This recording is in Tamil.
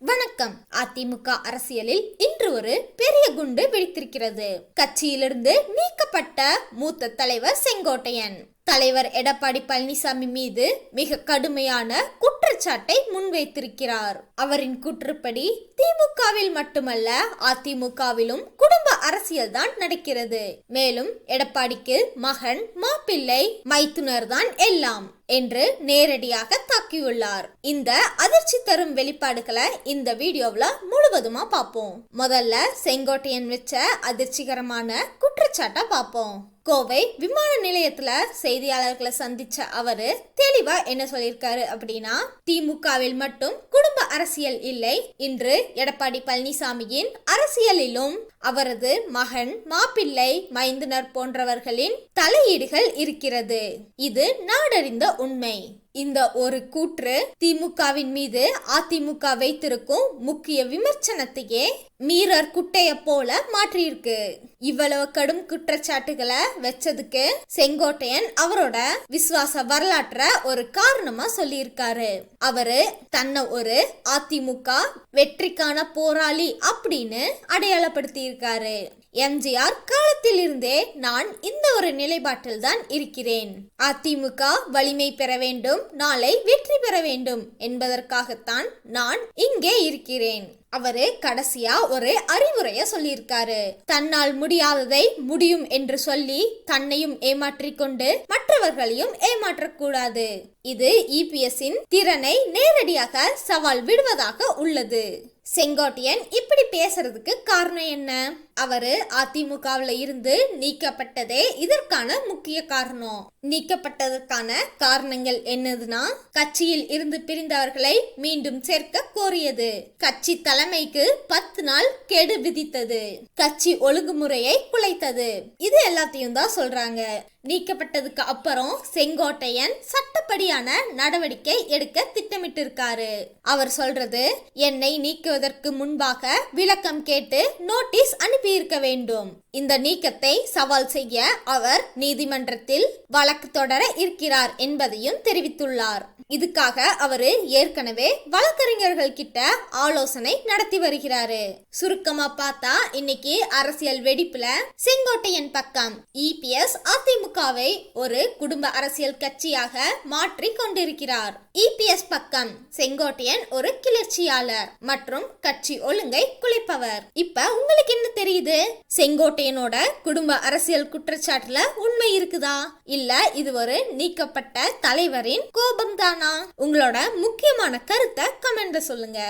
வணக்கம். அதிமுக அரசியலில் இன்று ஒரு பெரிய குண்டு வெடித்திருக்கிறது. கட்சியிலிருந்து நீக்கப்பட்ட மூத்த தலைவர் செங்கோட்டையன். தலைவர் எடப்பாடி பழனிசாமி மீது மிக கடுமையான குற்றச்சாட்டை முன்வைத்திருக்கிறார். அவரின் கூற்றுப்படி திமுகவில் மட்டுமல்ல அதிமுகவிலும் குடும்ப அரசியல் தான் நடக்கிறது. மேலும் எடப்பாடிக்கு மகன் மாப்பிள்ளை மைத்துனர் தான் எல்லாம். என்று நேரடியாக தாக்கியுள்ளார். இந்த அதிர்ச்சி தரும் வெளிப்பாடுகளை இந்த வீடியோவில் முழுவதுமா பார்ப்போம். முதல்ல செங்கோட்டையன் வச்ச அதிர்ச்சிகரமான குற்றச்சாட்டை பார்ப்போம். கோவை விமான நிலையத்துல செய்தியாளர்களை சந்திச்ச அவரு தெளிவா என்ன சொல்லியிருக்காரு அப்படின்னா திமுகவில் மட்டும் குடும்ப அரசியல் இல்லை. இன்று எடப்பாடி பழனிசாமியின் அரசியலிலும் அவரது மகன் மாப்பிள்ளை மைந்தனர் போன்றவர்களின் தலையீடுகள் இருக்கிறது. இது நாடறிந்த உண்மை. இந்த ஒரு கூற்று திமுகவின் மீது அதிமுக வைத்திருக்கும் முக்கிய விமர்சனத்தையே மீரர் குட்டைய போல மாற்றியிருக்கு. இவ்வளவு கடும் குற்றச்சாட்டுகளை வச்சதுக்கு செங்கோட்டையன் அவரோட விசுவாச வரலாற்ற ஒரு காரணமா சொல்லியிருக்காரு. அவரு தன்னை ஒரு அதிமுக வெற்றிக்கான போராளி அப்படின்னு அடையாளப்படுத்தி இருக்காரு எம்ஜிஆர் காலத்தில் இருந்தே நான் இந்த ஒரு நிலைப்பாட்டில் தான் இருக்கிறேன். அதிமுக வலிமை பெற வேண்டும் நாளை வெற்றி பெற வேண்டும் என்பதற்காகத்தான் நான் இங்கே இருக்கிறேன். அவரு கடைசியா ஒரு அறிவுரைய சொல்லியிருக்காரு. தன்னால் முடியாததை முடியும் என்று சொல்லி தன்னையும் ஏமாற்றிக் கொண்டு மற்றவர்களையும் ஏமாற்றக்கூடாது. இது இபிஎஸ்ஸின் திறனை நேரடியாக சவால் விடுவதாக உள்ளது. செங்கோட்டையன் இப்படி பேசுறதுக்கு காரணம் என்ன? அவரு அதிமுகவுல இருந்து நீக்கப்பட்டதே இதற்கான முக்கிய காரணம். நீக்கப்பட்டதற்கான காரணங்கள் என்னதுன்னா கட்சியில் இருந்து பிரிந்தவர்களை மீண்டும் சேர்க்க கோரியது. கட்சி தலைமைக்கு பத்து நாள் கெடு விதித்தது. கட்சி ஒழுங்குமுறையை குலைத்தது. இது எல்லாத்தையும் தான் சொல்றாங்க. நீக்கப்பட்டதுக்கு அப்புறம் செங்கோட்டையன் சட்டப்படியான நடவடிக்கை எடுக்க திட்டமிட்டிருக்காரு. அவர் சொல்றது என்னை நீக்குவதற்கு முன்பாக விளக்கம் கேட்டு நோட்டீஸ் அனுப்பியிருக்க வேண்டும். இந்த நீக்கத்தை சவால் செய்ய அவர் நீதிமன்றத்தில் வழக்கு தொடர இருக்கிறார் என்பதையும் தெரிவித்துள்ளார். இதுக்காக அவரு ஏற்கனவே வழக்கறிஞர்கள் கிட்ட ஆலோசனை நடத்தி வருகிறாரு. சுருக்கமா பார்த்தா இன்னைக்கு அரசியல் வெடிப்புல செங்கோட்டையன் பக்கம் இபிஎஸ் அதிமுகவை ஒரு குடும்ப அரசியல் கட்சியாக மாற்றி கொண்டிருக்கிறார். இபிஎஸ் பக்கம் செங்கோட்டையன் ஒரு கிளர்ச்சியாளர் மற்றும் கட்சி ஒழுங்கை குலைப்பவர். இப்ப உங்களுக்கு என்ன தெரியுது? செங்கோட்டையனோட குடும்ப அரசியல் குற்றச்சாட்டுல உண்மை இருக்குதா? இல்ல இது ஒரு நீக்கப்பட்ட தலைவரின் கோபம் தானா உங்களோட முக்கியமான கருத்தை கமெண்ட்ல சொல்லுங்க.